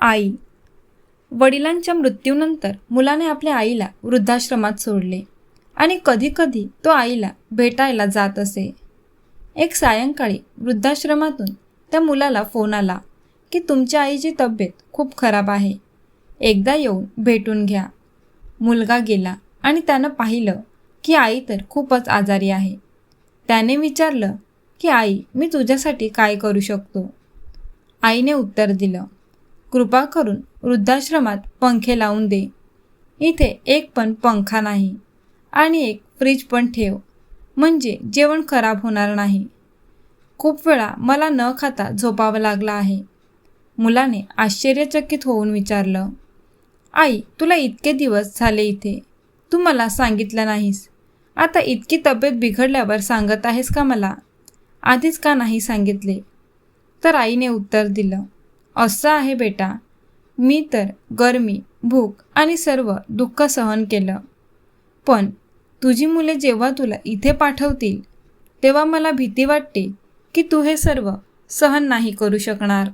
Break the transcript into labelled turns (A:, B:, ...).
A: आई. वडिलांच्या मृत्यूनंतर मुलाने आपल्या आईला वृद्धाश्रमात सोडले आणि कधीकधी तो आईला भेटायला जात असे. एक सायंकाळी वृद्धाश्रमातून त्या मुलाला फोन आला की तुमच्या आईची तब्येत खूप खराब आहे. एकदा येऊन भेटून घ्या. मुलगा गेला आणि त्यानं पाहिलं की आई तर खूपच आजारी आहे. त्याने विचारलं की आई मी तुझ्यासाठी काय करू शकतो? आईने उत्तर दिलं कृपा करून वृद्धाश्रमात पंखे लावून दे. इथे एक पण पंखा नाही. आणि एक फ्रीज पण ठेव. म्हणजे जेवण खराब होणार नाही. खूप वेळा मला न खाता झोपावं लागलं आहे. मुलाने आश्चर्यचकित होऊन विचारलं आई तुला इतके दिवस झाले इथे. तू मला सांगितलं नाहीस. आता इतकी तब्येत बिघडल्यावर सांगत आहेस का मला? आधीच का नाही सांगितले? तर आईने उत्तर दिलं असं आहे बेटा. मी तर गरमी भूक आणि सर्व दुःख सहन केलं. पण तुझी मुले जेव्हा तुला इथे पाठवतील तेव्हा मला भीती वाटते की तू हे सर्व सहन नाही करू शकणार.